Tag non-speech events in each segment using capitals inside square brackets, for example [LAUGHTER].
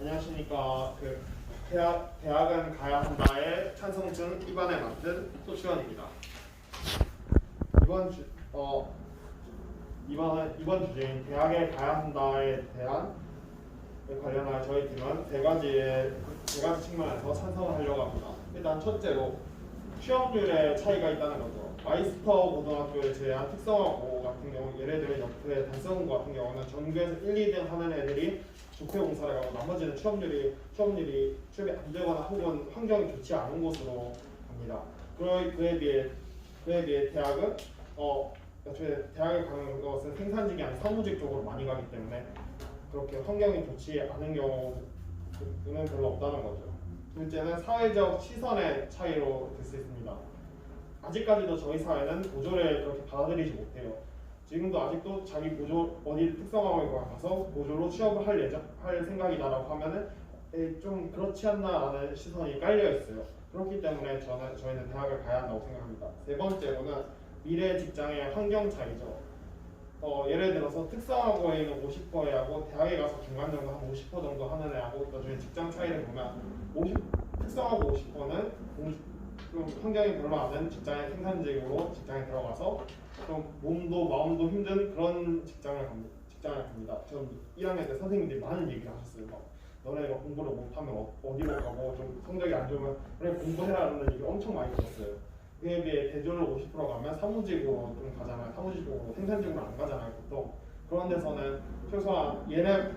안녕하십니까. 그 대학 대학은 가야 한다의 찬성증 입안에 만든 소치원입니다. 이번 주 어 이번 이번 주제인 대학에 가야 한다에 대한 관련하여 저희 팀은 세 가지의 세 가지 측면에서 찬성을 하려고 합니다. 일단 첫째로 취업률에 차이가 있다는 거죠. 마이스터 고등학교에 제한 특성화고 같은 경우 들어 옆에 단성고 같은 경우는 전교에서 1, 2등 하는 애들이 조폐공사를 가고 나머지는 취업률이 취업률이 취업이 안 되거나 혹은 환경이 좋지 않은 곳으로 갑니다. 그에, 그에 비해 그에 비해 대학은 어 애초에 대학에 가는 것은 생산직이 아닌 사무직 쪽으로 많이 가기 때문에 그렇게 환경이 좋지 않은 경우는 별로 없다는 거죠. 둘째는 사회적 시선의 차이로 될 수 있습니다. 아직까지도 저희 사회는 보조를 그렇게 받아들이지 못해요. 지금도 아직도 자기 보조 어디 특성화고에 가서 보조로 취업을 할 예정 할 생각이다라고 하면은 에이, 좀 그렇지 않나라는 시선이 깔려 있어요. 그렇기 때문에 저는 저희는 대학을 가야 한다고 생각합니다. 세 번째로는 미래 직장의 환경 차이죠. 어, 예를 들어서 특성화고에는 50%에 하고 대학에 가서 중간 정도 한 50% 정도 하는 애하고 나중에 직장 차이를 보면 50 특성화고 50%는 좀 환경이 별로 안 되는 직장의 생산직으로 직장에 들어가서 좀 몸도 마음도 힘든 그런 직장을 갑니다. 직장을 갑니다. 전 1학년 때 선생님들이 많은 얘기를 하셨어요. 막 너네가 공부를 못하면 어, 어디로 가고 좀 성적이 안 좋으면 그래 공부해라는 얘기 엄청 많이 들었어요. 그에 비해 대졸로 50% 가면 사무직으로 좀 가잖아요. 사무직으로 생산직으로 안 가잖아요. 보통 그런 데서는 최소한 얘네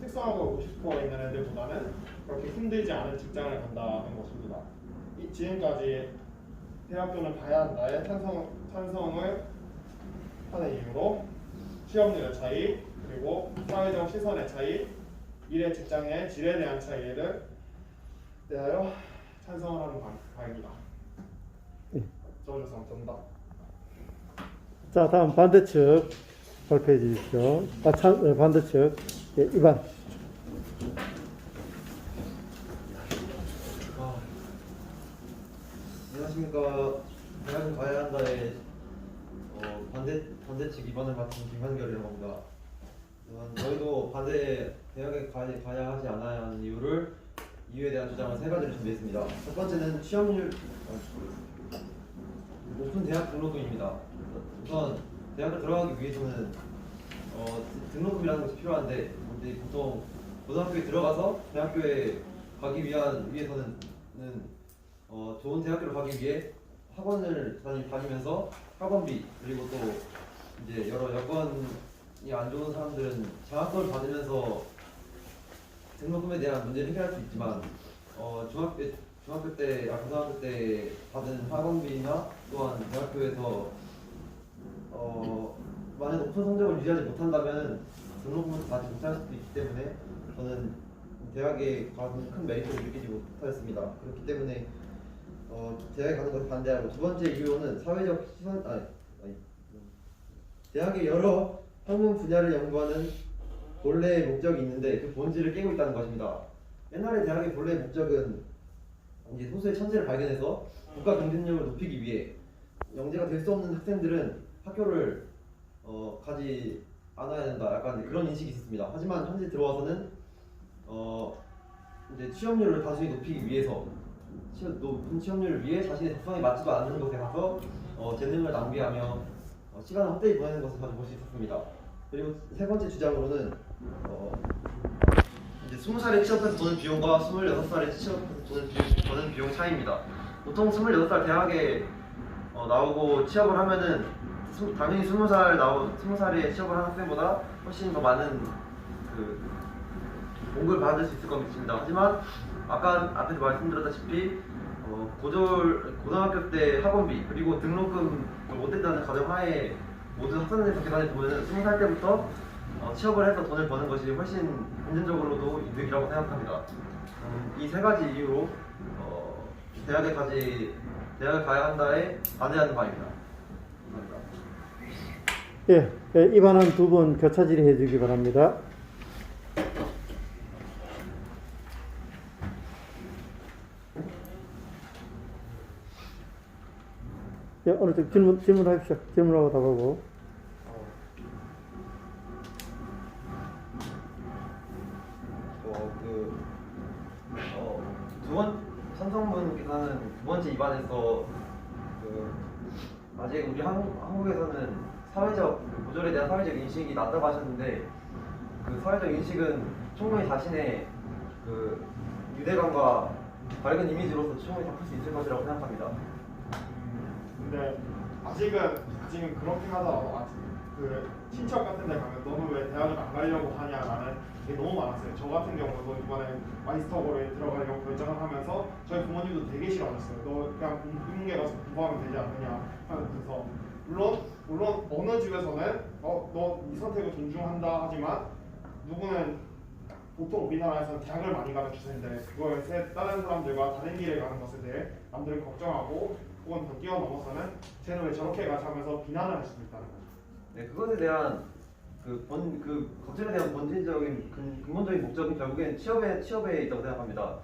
특성하고 50%에 있는 애들보다는 그렇게 힘들지 않은 직장을 간다는 것입니다. 이, 지금까지 대학교는 가야 한다의 찬성, 찬성을 하는 이유로 취업률의 차이 그리고 사회적 시선의 차이 미래 직장의 질에 대한 차이를 대하여 찬성을 하는 바- 바입니다. 예. 저주상 정답. 자, 다음 반대측 발표해 주십시오. 아, 참, 네, 반대측. 예, 이반. 아, 안녕하십니까. 대학은 가야 한다에 어, 반대 반대측 입안을 맡은 김한결이라고 합니다. 어, 저희도 반대 대학에 가야, 가야 하지 않아야 하는 이유를 이유에 대한 주장을 세 가지를 준비했습니다. 첫 번째는 취업률 어, 높은 대학 등록금입니다. 우선 대학을 들어가기 위해서는 어, 등록금이라는 것이 필요한데 보통 고등학교에 들어가서 대학교에 가기 위한 위해서는 는, 어, 좋은 대학교를 가기 위해 학원을 다니, 다니면서 학원비 그리고 또 이제 여러 여건이 안 좋은 사람들은 장학금을 받으면서 등록금에 대한 문제를 해결할 수 있지만 어, 중학교 중학교 때, 아, 고등학교 때 받은 학원비나 또한 대학교에서 어, 만약 높은 성적을 유지하지 못한다면 등록금을 받지 못할 수도 있기 때문에 저는 대학에 가는 큰 메리트를 느끼지 못하였습니다. 그렇기 때문에 어, 대학에 가는 것을 반대하고 두 번째 이유는 사회적 시선 아니, 아니 대학의 여러 학문 분야를 연구하는 본래의 목적이 있는데 그 본질을 깨고 있다는 것입니다. 옛날에 대학의 본래의 목적은 이제 소수의 천재를 발견해서 국가 경쟁력을 높이기 위해 영재가 될 수 없는 학생들은 학교를 어, 가지 않아야 된다. 약간 그런 인식이 있었습니다. 하지만 현재 들어와서는 어, 이제 취업률을 다수히 높이기 위해서 취업, 높은 취업률을 위해 자신의 적성에 맞지도 않는 곳에 가서 어, 재능을 낭비하며 어, 시간을 헛되이 보내는 것을 자주 볼수 있었습니다. 그리고 세 번째 주장으로는 어, 이제 20살에 취업해서 드는 비용과 26살에 취업해서 드는 비용, 비용 차이입니다. 보통 26살 대학에 어, 나오고 취업을 하면은 스- 당연히 20살 나오 20살에 취업을 한 학생보다 훨씬 더 많은 그 공급을 받을 수 있을 겁니다. 하지만 아까 앞에서 말씀드렸다시피 어, 고졸 고등학교 때 학원비 그리고 등록금을 못 낸다는 가정하에 모두 학생에서 계산해 보면 20살 때부터 어, 취업을 해서 돈을 버는 것이 훨씬 금전적으로도 이득이라고 생각합니다. 음, 이세 가지 이유로 어, 대학에 가지 대학을 가야 한다에 반대하는 바입니다. 감사합니다. 예, 예, 이반은 두 분 교차 질의 해 주기 바랍니다. 예, 어느 쪽 질문, 질문하십시오. 질문하고 답하고. 어, 그, 어, 두 번, 삼성분께서는 두 번째 입안에서 그, 아직 우리 한국, 한국에서는 사회적, 그 모조리에 대한 사회적 인식이 낮다고 하셨는데, 그 사회적 인식은 충분히 자신의 그 유대감과 밝은 이미지로서 충분히 바꿀 수 있을 것이라고 생각합니다. 근데 아직은 아직은 그렇긴 하더라고. 아직 그 친척 같은 데 가면 너는 왜 대학을 안 가려고 하냐라는 게 너무 많았어요. 저 같은 경우도 이번에 마이스터고에 들어가려고 결정을 하면서 저희 부모님도 되게 싫어하셨어요. 너 그냥 공- 인문계 가서 공부하면 되지 않느냐 하면서 물론 물론 어느 집에서는 어 너 이 선택을 존중한다 하지만 누구는 보통 우리나라에서는 대학을 많이 가는 추세인데 그거에 세- 다른 사람들과 다른 길을 가는 것에 대해 남들은 걱정하고 혹은 더 뛰어넘어서는 쟤는 왜 저렇게 가지 하면서 비난을 할 수도 있다는 거죠. 네, 그것에 대한 그 본 그 걱정에 대한 본질적인 근, 근본적인 목적은 결국엔 취업에 취업에 있다고 생각합니다.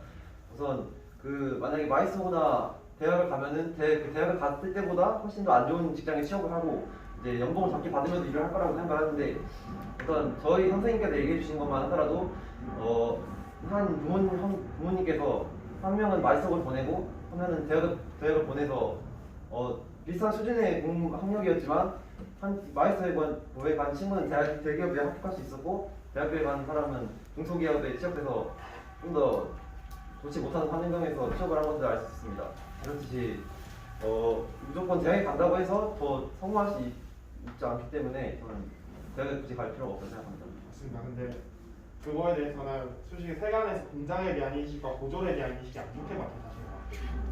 우선 그 만약에 마이스터나 대학을 가면은 대, 그 대학을 갔을 때보다 훨씬 더 안 좋은 직장에 취업을 하고 이제 연봉을 적게 받으면서 일을 할 거라고 생각하는데 우선 저희 선생님께서 얘기해 주신 것만 하더라도 어 한 부모님 한 부모님께서 한 명은 마이스터를 보내고 한 명은 대학을 대학을 보내서 어 비슷한 수준의 공 학력이었지만 한 마이스터에 간, 에간 친구는 대학 대기업에 합격할 수 있었고 대학교에 간 사람은 중소기업에 취업해서 좀 더 좋지 못한 환경에서 취업을 한 것을 알 수 있습니다. 그렇듯이 어 무조건 대학에 간다고 해서 더 성공할 수 있, 있지 않기 때문에 저는 대학에 굳이 갈 필요가 없다고 생각합니다. 맞습니다. 근데 그거에 대해서는 솔직히 세간에서 공장에 대한 인식과 고졸에 대한 인식이 안 좋게 받는 사실입니다.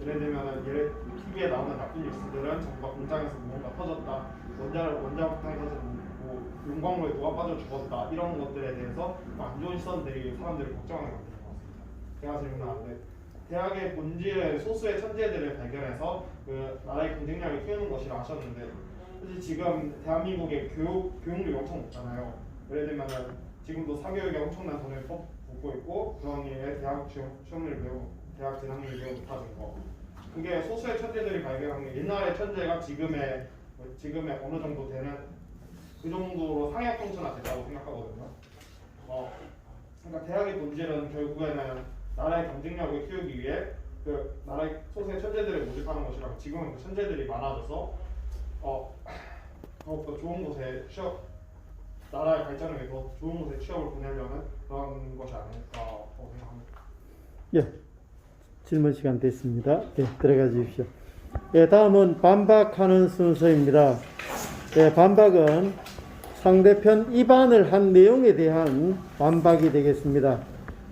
예를 들면은 예를 TV에 나오는 나쁜 뉴스들은 정부가 공장에서 뭔가 터졌다, 원자를 원자폭탄이 터져서 뭐 용광로에 누가 빠져 죽었다 이런 것들에 대해서 뭐안 좋은 시선들이 사람들을 걱정하게 만드는 것 같습니다. 제가 질문하는데 대학의 본질의 소수의 천재들을 발견해서 그 나라의 경쟁력을 키우는 것이라 하셨는데 사실 지금 대한민국의 교육 교육률이 엄청 높잖아요. 예를 들면은 지금도 사교육에 엄청난 돈을 쏟- 붓고 있고 그런 이에 대학 시험, 시험률이 매우 대학 진학률이 매우 높아진 거. 그게 소수의 천재들이 발견한 게 옛날의 천재가 지금의 뭐 지금의 어느 정도 되는 그 정도로 상향 평준화 됐다고 생각하거든요. 어, 그러니까 대학의 본질은 결국에는 나라의 경쟁력을 키우기 위해 그 나라의 소수의 천재들을 모집하는 것이라고 지금은 그 천재들이 많아져서 어 더욱더 좋은 곳에 취업 나라의 발전을 위해 더 좋은 곳에 취업을 보내려는 그런 것이 아닐까라고 생각합니다. 예, 질문 시간 됐습니다. 예, 들어가 주십시오. 예, 다음은 반박하는 순서입니다. 예, 반박은 상대편 입안을 한 내용에 대한 반박이 되겠습니다.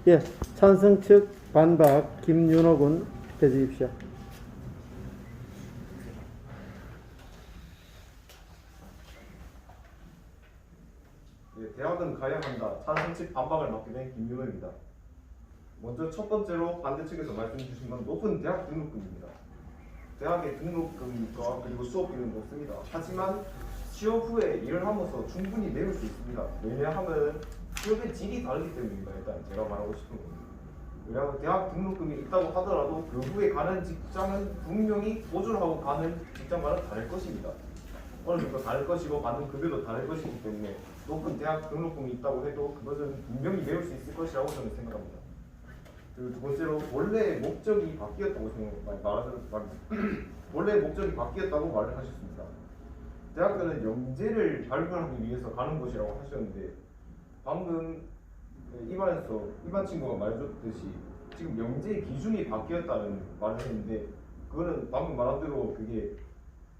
예, 찬성 측 반박 김윤호 군 해주십시오. 예, 대학은 가야 한다. 찬성 측 반박을 맡게 된 김윤호입니다. 먼저 첫 번째로 반대 측에서 말씀 주신 건 높은 대학 등록금입니다. 대학의 등록금과 그리고 수업비는 높습니다. 하지만 취업 후에 일을 하면서 충분히 내울 수 있습니다. 왜냐하면 취업의 질이 다르기 때문입니다. 일단 제가 말하고 싶은 겁니다. 왜냐하면 대학 등록금이 있다고 하더라도 그 후에 가는 직장은 분명히 고졸하고 가는 직장과는 다를 것입니다. 어느 정도 다를 것이고 받는 급여도 다를 것이기 때문에 높은 대학 등록금이 있다고 해도 그것은 분명히 메울 수 있을 것이라고 저는 생각합니다. 그리고 두 번째로 원래 목적이 바뀌었다고 생각 말하는 [CLEARS THROAT] 원래 목적이 바뀌었다고 말을 하셨습니다. 대학교는 영재를 발굴하기 위해서 가는 곳이라고 하셨는데 방금 그 입안에서 일반 친구가 말해줬듯이 지금 영재 기준이 바뀌었다는 말을 했는데 그거는 방금 말한 대로 그게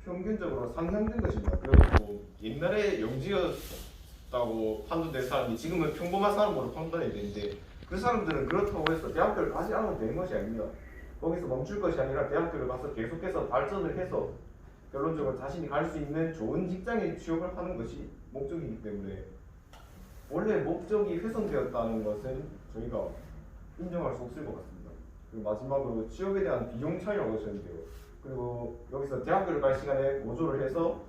평균적으로 상향된 것입니다. 그리고 옛날에 영지였다고 판단된 사람이 지금은 평범한 사람으로 판단이 되는데 그 사람들은 그렇다고 해서 대학교를 가지 않아도 되는 것이 아닙니다. 거기서 멈출 것이 아니라 대학교를 가서 계속해서 발전을 해서 결론적으로 자신이 갈 수 있는 좋은 직장에 취업을 하는 것이 목적이기 때문에 원래 목적이 훼손되었다는 것은 저희가 인정할 수 없을 것 같습니다. 그리고 마지막으로 취업에 대한 비용 차이라고 하셨는데요. 그리고 여기서 대학교를 갈 시간에 고조를 해서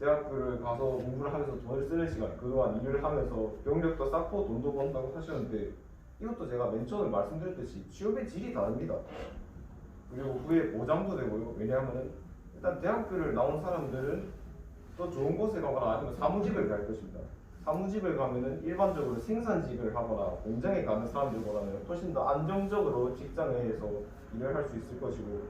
대학교를 가서 공부를 하면서 돈을 쓰는 시간 그동안 일을 하면서 경력도 쌓고 돈도 번다고 하셨는데 이것도 제가 맨 처음에 말씀드렸듯이 취업의 질이 다릅니다. 그리고 후에 보장도 되고요. 왜냐하면 일단 대학교를 나온 사람들은 또 좋은 곳에 가거나 아니면 사무직을 갈 것입니다. 사무직을 가면은 일반적으로 생산직을 하거나 공장에 가는 사람들보다는 훨씬 더 안정적으로 직장에서 일을 할 수 있을 것이고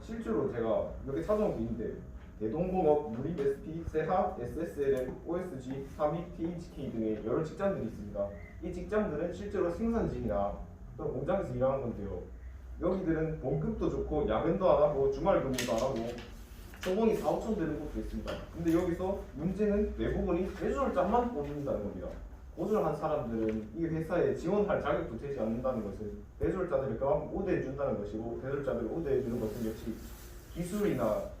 실제로 제가 몇개 찾아온 게 있는데 대동공업, 유립 SP, 세합, SSLM, OSG, 삼익, THK 등의 여러 직장들이 있습니다. 이 직장들은 실제로 생산직이나 또는 공장에서 일하는 건데요. 여기들은 봉급도 좋고 야근도 안 하고 주말 근무도 안 하고 소봉이 4, 5천 되는 곳도 있습니다. 근데 여기서 문제는 대부분이 대졸자만 뽑는다는 겁니다. 고졸한 사람들은 이 회사에 지원할 자격도 되지 않는다는 것은 대졸자들을 그만큼 우대해 준다는 것이고 대졸자들을 우대해 주는 것은 역시 기술이나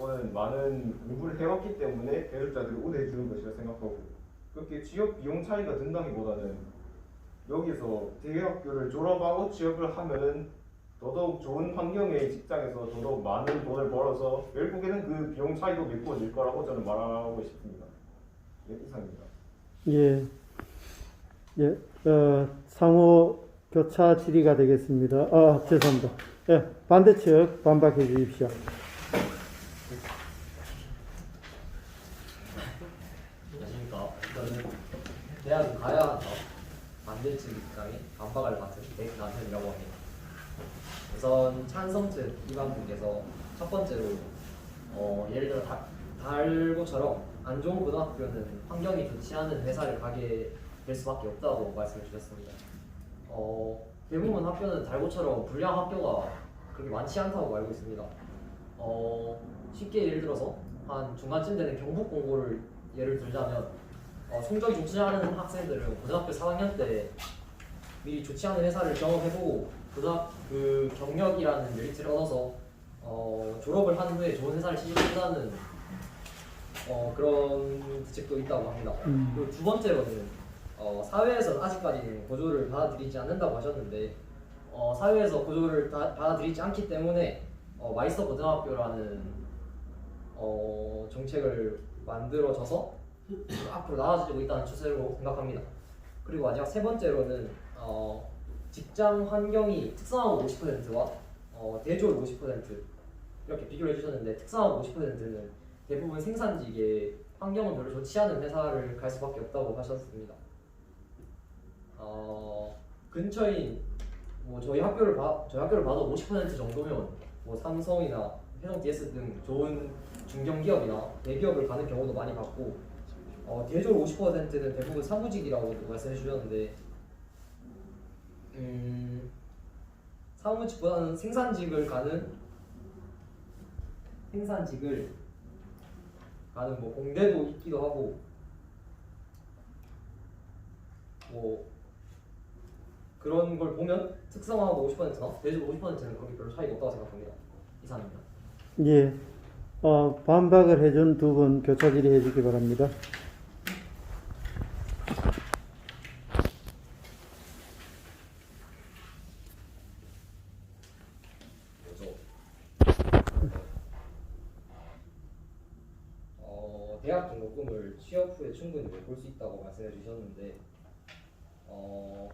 또는 많은 공부를 해왔기 때문에 대졸자들을 우대해 주는 것이라 생각하고 그렇게 취업 비용 차이가 든다기보다는 여기서 대학교를 졸업하고 취업을 하면은 더더욱 좋은 환경의 직장에서 더더욱 많은 돈을 벌어서 결국에는 그 비용 차이도 메꿔질 거라고 저는 말하고 싶습니다. 네, 이상입니다. 예, 예, 어, 상호 교차 질의가 되겠습니다. 아, 죄송합니다. 예, 반대측 반박해 주십시오. 안녕하십니까. 저는 대학은 가야 한다. 반대측 반박을 맡은 백남현이라고 합니다. 우선 찬성측 이관분께서 첫 번째로 어, 예를 들어 다, 달고처럼 안 좋은 고등학교는 환경이 좋지 않은 회사를 가게 될 수밖에 없다고 말씀을 주셨습니다. 어, 대부분 학교는 달고처럼 불량 학교가 그렇게 많지 않다고 알고 있습니다. 어, 쉽게 예를 들어서 한 중간쯤 되는 경북 공고를 예를 들자면 어, 성적이 좋지 않은 학생들은 고등학교 4학년 때 미리 좋지 않은 회사를 경험해보고 그 경력이라는 메리트를 얻어서 어, 졸업을 한 후에 좋은 회사를 취직한다는 어, 그런 부책도 있다고 합니다. 음. 그리고 두 번째로는 어, 사회에서 아직까지는 고조를 받아들이지 않는다고 하셨는데 어, 사회에서 고조를 다- 받아들이지 않기 때문에 어, 마이스터 고등학교라는 어, 정책을 만들어져서 앞으로 나아지고 있다는 추세로 생각합니다. 그리고 마지막 세 번째로는 어, 직장 환경이 특성화고 50%와 어, 대졸 50% 이렇게 비교를 해주셨는데 특성화고 50%는 대부분 생산직의 환경은 별로 좋지 않은 회사를 갈 수밖에 없다고 하셨습니다. 어, 근처인 뭐 저희 학교를 봐 저희 학교를 봐도 50% 정도면 뭐 삼성이나 해성 DS 등 좋은 중견 기업이나 대기업을 가는 경우도 많이 봤고 어, 대졸 50%는 대부분 사무직이라고 말씀해 주셨는데 음, 사무직보다는 생산직을 가는 생산직을 가는 뭐 공대도 있기도 하고 뭐 그런 걸 보면 특성화하고 50%나 대졸 50%는 그렇게 별로 차이가 없다고 생각합니다. 이상입니다. 예, 어, 반박을 해준 두 분 교차 질의 해 주기 바랍니다. 뭐죠? 어, 대학 등록금을 취업 후에 충분히 볼 수 있다고 말씀해 주셨는데 어,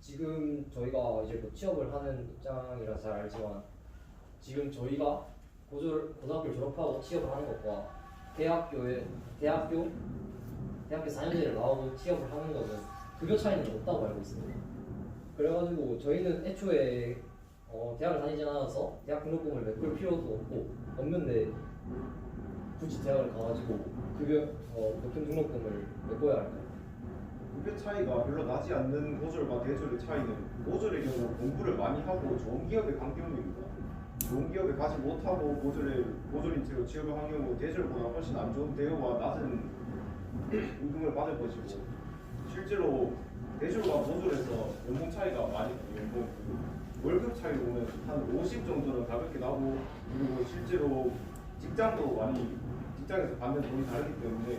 지금 저희가 이제 곧 취업을 하는 입장이라 잘 알지만 지금 저희가 고졸 고등학교 졸업하고 취업을 하는 것과 대학교에 대학교 대학교 4년제를 나오고 취업을 하는 것은 급여 차이는 없다고 알고 있습니다. 그래가지고 저희는 애초에 어, 대학을 다니지 않아서 대학 등록금을 메꿀 필요도 없고 없는데 굳이 대학을 가가지고 급여 어, 높은 등록금을 메꿔야 할까요? 급여 차이가 별로 나지 않는 고졸과 대졸의 차이는 고졸의 경우 공부를 많이 하고 좋은 기업에 간 경우입니다. 좋은 기업에 가지 못하고 고졸의 고졸인 채로 취업을 한 경우 대졸보다 훨씬 안 좋은 대우와 낮은 임금을 받을 것이고 실제로 대졸과 고졸에서 연봉 차이가 많이. 연봉 월급 차이로 보면 한 50 정도는 가볍게 나고 그리고 실제로 직장도 많이 직장에서 받는 돈이 다르기 때문에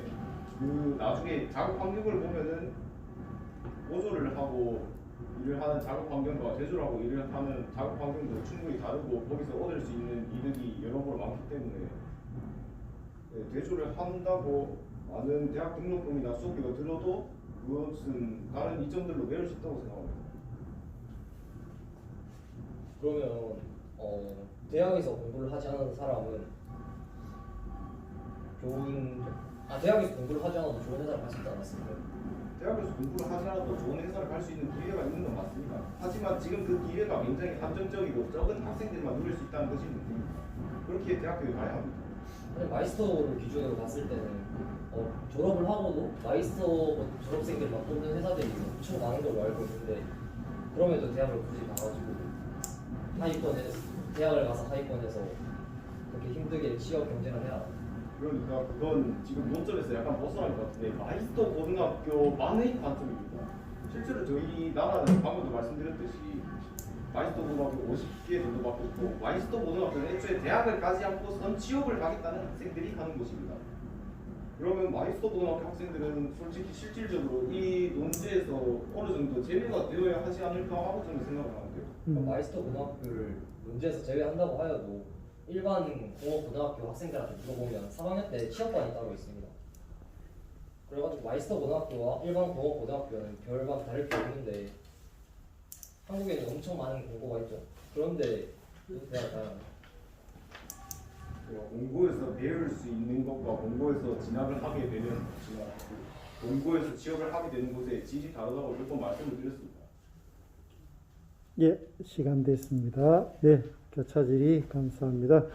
그 나중에 작업 환경을 보면은 고졸을 하고 일을 하는 작업 환경과 대졸하고 일을 하는 작업 환경도 충분히 다르고 거기서 얻을 수 있는 이득이 여러 번 많기 때문에 네, 대졸을 한다고 많은 대학 등록금이나 수업비가 들어도 그것은 다른 이점들로 메울 수 있다고 생각합니다. 그러면 어, 대학에서 공부를 하지 않은 사람은 좋은 아 대학에서 공부를 하지 않아도 좋은 회사를 갈 수 있지 않았습니까? 대학에서 공부를 하더라도 좋은 회사를 갈 수 있는 기회가 있는 건 맞습니다. 하지만 지금 그 기회가 굉장히 한정적이고 적은 학생들만 누릴 수 있다는 것이 문제입니다. 그렇게 대학교에 가야 합니다. 마이스터를 기준으로 봤을 때는 어, 졸업을 하고도 마이스터 졸업생들만 뽑는 회사들이 엄청 많은 걸로 알고 있는데 그럼에도 대학을 굳이 가가지고 하위권에 대학을 가서 하위권에서 그렇게 힘들게 취업 경쟁을 해야? 그러니까 그건 지금 논점에서 약간 벗어날 것 같은데 마이스터 고등학교만의 관점입니다. 실제로 저희 나라는 방금도 말씀드렸듯이 마이스터 고등학교 50개 정도밖에 없고 마이스터 고등학교는 애초에 대학을 가지 않고선 취업을 하겠다는 학생들이 가는 곳입니다. 그러면 마이스터 고등학교 학생들은 솔직히 실질적으로 이 논제에서 어느 정도 제외가 되어야 하지 않을까 하고 저는 생각을 하는데요. 음. 마이스터 고등학교를 문제에서 제외한다고 하여도 일반 공업 고등학교 학생들한테 물어보면 3학년 때 취업반이 따로 있습니다. 그래가지고 마이스터 고등학교와 일반 공업 고등학교는 별반 다를 게 없는데 한국에는 엄청 많은 공고가 있죠. 그런데 그 대학 가야 합니다. 공고에서 배울 수 있는 것과 공고에서 진학을 하게 되는 진학, 공고에서 취업을 하게 되는 곳의 질이 다르다고 몇 번 말씀을 드렸습니다. 예, 시간 됐습니다. 네, 교차 질의 감사합니다.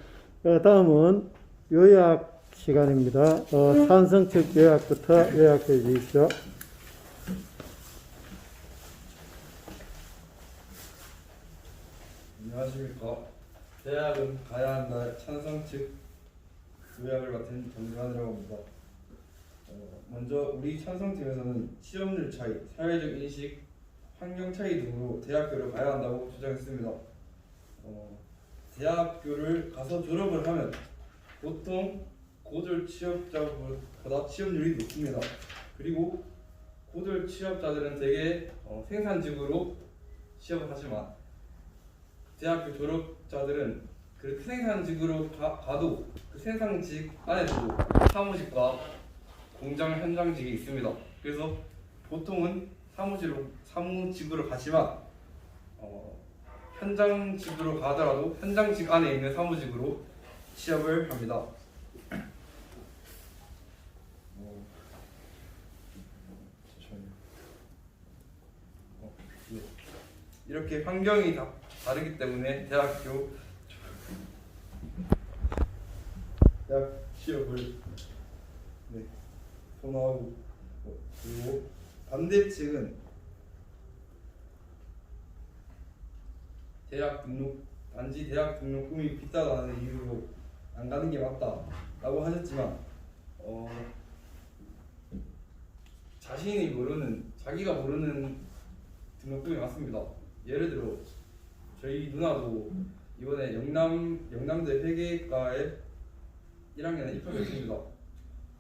어, 다음은 요약 시간입니다. 어, 찬성 측 요약부터 요약해 주십시오. 안녕하십니까. 대학은 가야 한다 찬성 측 요약을 맡은 정준환이라고 합니다. 어, 먼저 우리 찬성팀에서는 취업률 차이, 사회적 인식, 환경 차이 등으로 대학교를 가야 한다고 주장했습니다. 어, 대학교를 가서 졸업을 하면 보통 고졸 취업자보다 취업률이 높습니다. 그리고 고졸 취업자들은 대개 어, 생산직으로 취업을 하지만 대학교 졸업자들은 그 생산직으로 가, 가도 그 생산직 안에서도 사무직과 공장 현장직이 있습니다. 그래서 보통은 사무직으로 사무직으로 가지만 어, 현장직으로 가더라도 현장직 안에 있는 사무직으로 취업을 합니다. 이렇게 환경이 다 다르기 때문에 대학교 대학 취업을 네 선호하고 어, 그리고 반대 측은 대학 등록 단지 대학 등록금이 비싸다는 이유로 안 가는 게 맞다라고 하셨지만 어 자신이 모르는 자기가 모르는 등록금이 맞습니다. 예를 들어 저희 누나도 이번에 영남 영남대 회계과에 1학년에 입학했습니다.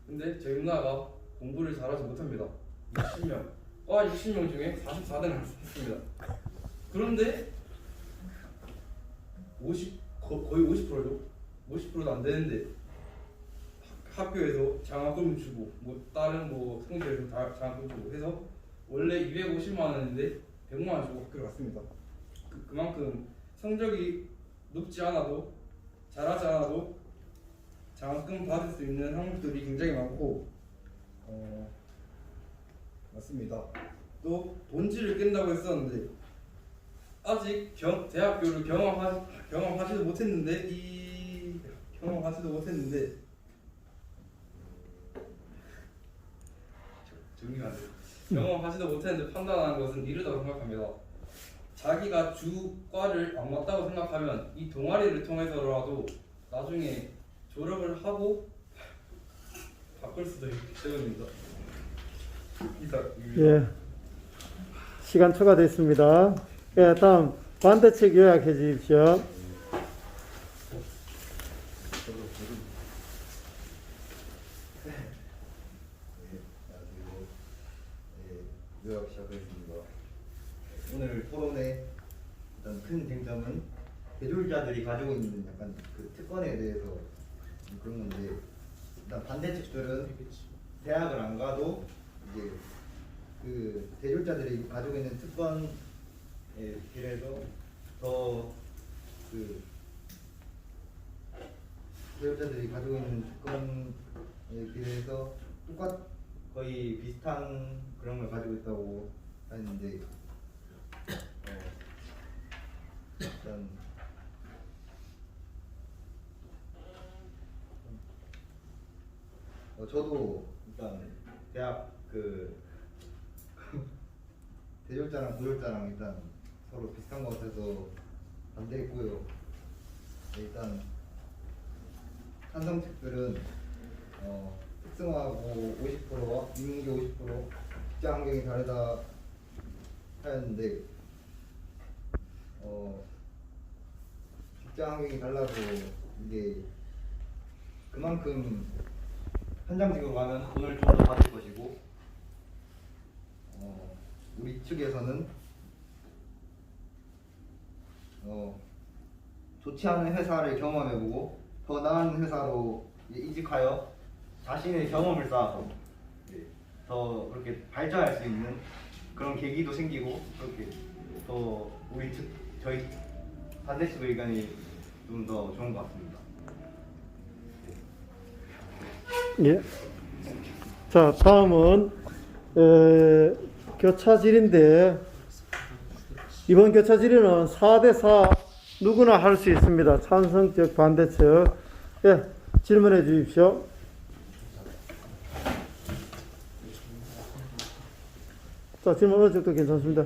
근데 저희 누나가 공부를 잘하지 못합니다. 60명 과 60명 중에 44등을 했습니다. 그런데 50 거, 거의 50%죠. 50%도 안 되는데 학- 학교에서 장학금 주고 뭐 다른 뭐 성적에서 다 장학금 주고 해서 원래 250만 원인데 100만 원 주고 학교를 갔습니다. 그, 그만큼 성적이 높지 않아도 잘하지 않아도 장학금 받을 수 있는 항목들이 굉장히 많고 어, 맞습니다. 또 본질을 깬다고 했었는데 아직 경, 대학교를 경험하, 경험하지도 못했는데 이 경험하지도 못했는데 저- 정리가 안 돼요. 경험하지도 못했는데 판단하는 것은 이르다고 생각합니다. 자기가 주과를 안 맞다고 생각하면 이 동아리를 통해서라도 나중에 졸업을 하고 바꿀 수도 있기 때문입니다. 이상입니다. 예, 시간 초과됐습니다. 예, 다음 반대 측 요약해 주십시오. 요약 시작하겠습니다. 오늘 토론의 일단 큰 쟁점은 대졸자들이 가지고 있는 약간 그 특권에 대해서 그런 건데 일단 반대 측들은 대학을 안 가도 이제 그 대졸자들이 가지고 있는 특권 에 비례해서 더그 대졸자들이 가지고 있는 예, 그래서 똑같 거의 비슷한 그런 걸 가지고 있다고 하는데 어, 일단 어, 저도 일단 대학 그 [LAUGHS] 대졸자랑 부졸자랑 일단 서로 비슷한 것 같아서 반대했고요. 일단 찬성측들은 어, 특성화하고 50%와 인문계 50% 직장 환경이 다르다 하였는데 어, 직장 환경이 달라도 이게 그만큼 현장직으로 가면 돈을 좀 더 받을 것이고 어, 우리 측에서는 어, 좋지 않은 회사를 경험해보고 더 나은 회사로 이직하여 자신의 경험을 쌓아서 더 그렇게 발전할 수 있는 그런 계기도 생기고 그렇게 더 우리 측 저희 반대 측 의견이 좀 더 좋은 것 같습니다. 예. 자, 다음은 에, 교차질인데 이번 교차질은 4대4 누구나 할 수 있습니다. 찬성적, 반대측. 예, 질문해 주십시오. 자, 질문 어느 정도 괜찮습니다.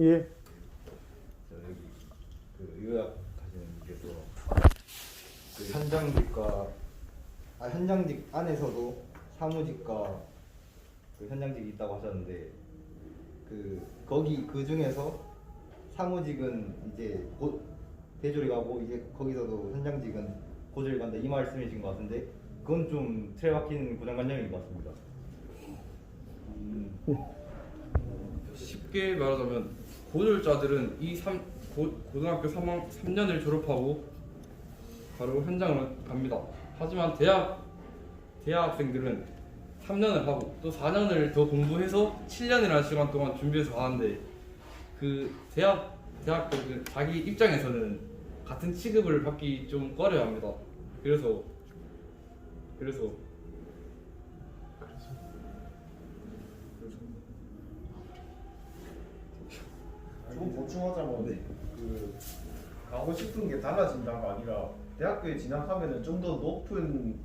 예. 그 의학 하시는 분께서 그 현장직과 아 현장직 안에서도 사무직과 그 현장직이 있다고 하셨는데 그 거기 그 중에서 사무직은 이제 곧 대졸이 가고 이제 거기서도 현장직은 고졸이 간다 이 말씀이신 것 같은데 그건 좀 틀에 박힌 고정관념인 것 같습니다. 음, 쉽게 말하자면 고졸자들은 이 삼, 고, 고등학교 3학, 3년을 졸업하고 바로 현장을 갑니다. 하지만 대학 대학생들은 3년을 하고 또 4년을 더 공부해서 7년이라는 시간 동안 준비해서 가는데 그 대학 대학교 그 자기 입장에서는 같은 취급을 받기 좀 꺼려합니다. 그래서 그래서 좀 보충하자면 그 가고 싶은 게 달라진다가 아니라 대학교에 진학하면은 좀 더 높은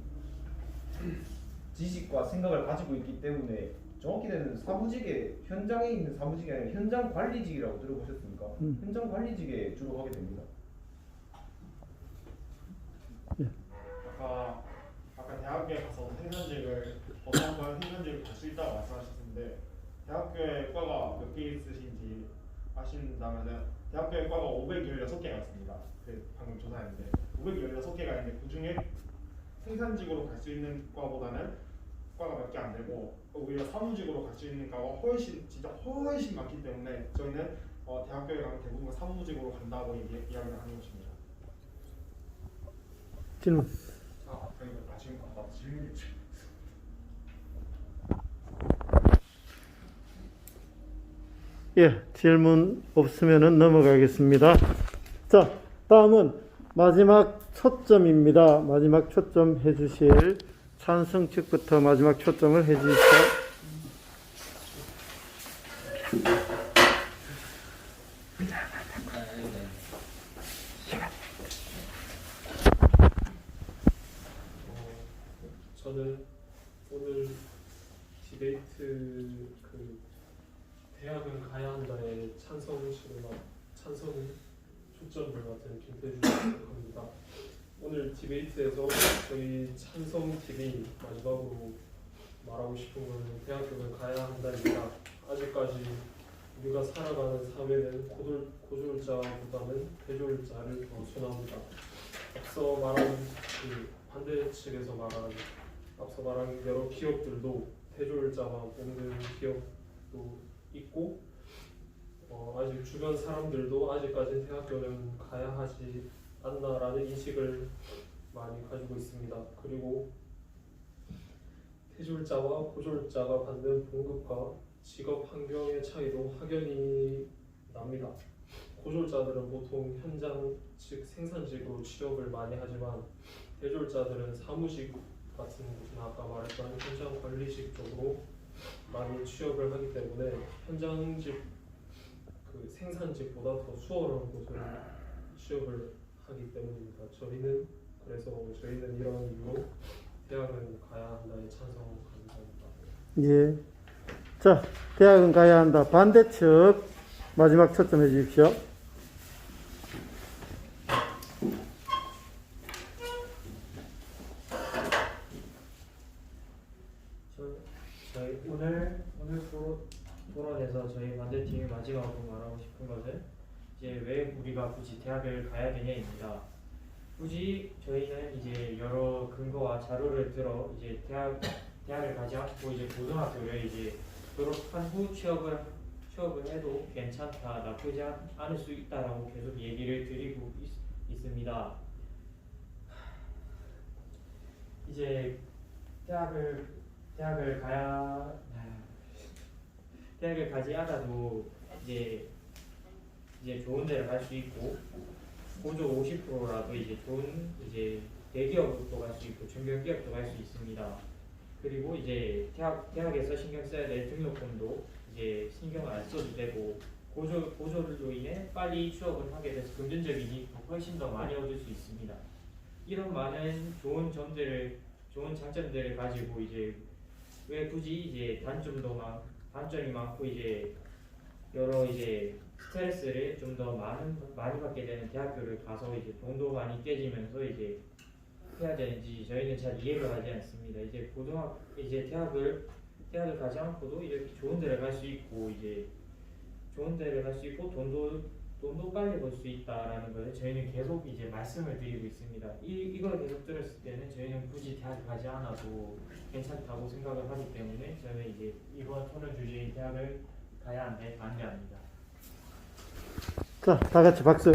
지식과 생각을 가지고 있기 때문에 정확히는 사무직에 현장에 있는 사무직이 아니라 현장 관리직이라고 들어보셨습니까? 음. 현장 관리직에 주로 하게 됩니다. 예. 아까 아까 대학교에 가서 생산직을 어느 한번 생산직을 갈수 있다고 말씀하셨는데 대학교에 과가 몇 개 있으신지 아신다면은 대학교에 과가 516개가 있습니다. 그 방금 조사했는데 516개가 있는데 그 중에 생산직으로 갈 수 있는 과보다는 과가 몇 개 안 되고 오히려 사무직으로 갈 수 있는 과가 훨씬 진짜 훨씬 많기 때문에 저희는 어, 대학교에 가면 대부분 사무직으로 간다고 얘기, 이야기를 하는 것입니다. 질문. 아, 그리고 아 지금 아, 질문이 예, 질문 없으면 넘어가겠습니다. 자, 다음은 마지막 초점입니다. 마지막 초점 해주실 찬성 측부터 마지막 초점을 해주십시오. 저는 오늘 디베이트 그 대학은 가야 한다에 찬성식을 맡- 찬성 초점을 맡은 김태준입니다. 오늘 디베이트에서 저희 찬성 팀이 마지막으로 말하고 싶은 거는 대학교는 가야 한다입니다. 아직까지 우리가 살아가는 사회는 고졸, 고졸자보다는 대졸자를 더 선호합니다. 앞서 말한 그 반대 측에서 말한 앞서 말한 여러 기업들도 대졸자와 뽑는 기업도 있고 어, 아직 주변 사람들도 아직까지 대학교는 가야 하지 않나라는 인식을 많이 가지고 있습니다. 그리고 대졸자와 고졸자가 받는 봉급과 직업 환경의 차이도 확연히 납니다. 고졸자들은 보통 현장 즉 생산직으로 취업을 많이 하지만 대졸자들은 사무직 같은 곳이나 아까 말했던 현장 관리직 쪽으로 많이 취업을 하기 때문에 현장직 그 생산직보다 더 수월한 곳을 취업을 하기 때문입니다. 저희는 그래서 저희는 이런 이유로 대학은 가야 한다에 찬성합니다. 예. 자, 대학은 가야 한다. 반대측 마지막 초점해 주십시오. 저, 저희 오늘 오늘 토론, 토론에서 저희 반대팀이 마지막으로 말하고 싶은 것은 이제 왜 우리가 굳이 대학을 가야 되냐입니다. 굳이 저희는 이제 여러 근거와 자료를 들어 이제 대학 대학을 가지 않고 이제 고등학교를 이제 졸업한 후 취업을 취업을 해도 괜찮다 나쁘지 않- 않을 수 있다라고 계속 얘기를 드리고 있, 있습니다. 이제 대학을 대학을 가야 대학을 가지 않아도 이제 이제 좋은 데를 갈 수 있고 고조 50%라도 이제 좋은 이제 대기업도 갈 수 있고 중견기업도 갈 수 있습니다. 그리고 이제 대학 대학에서 신경 써야 될 등록금도 이제 신경을 안 써도 되고 고조 고조로 인해 빨리 취업을 하게 돼서 금전적인 이익도 훨씬 더 많이 얻을 수 있습니다. 이런 많은 좋은 점들을 좋은 장점들을 가지고 이제 왜 굳이 이제 단점도 많 단점이 많고 이제 여러 이제 스트레스를 좀 더 많은 많이 받게 되는 대학교를 가서 이제 돈도 많이 깨지면서 이제 해야 되는지 저희는 잘 이해가 가지 않습니다. 이제 고등학 이제 대학을 대학을 가지 않고도 이렇게 좋은 데를 갈 수 있고 이제 좋은 데를 갈 수 있고 돈도 돈도 빨리 벌 수 있다라는 것을 저희는 계속 이제 말씀을 드리고 있습니다. 이 이걸 계속 들었을 때는 저희는 굳이 대학을 가지 않아도 괜찮다고 생각을 하기 때문에 저는 이제 이번 토론 주제인 대학을 가야 한데 반대합니다. 자, 다 같이 박수.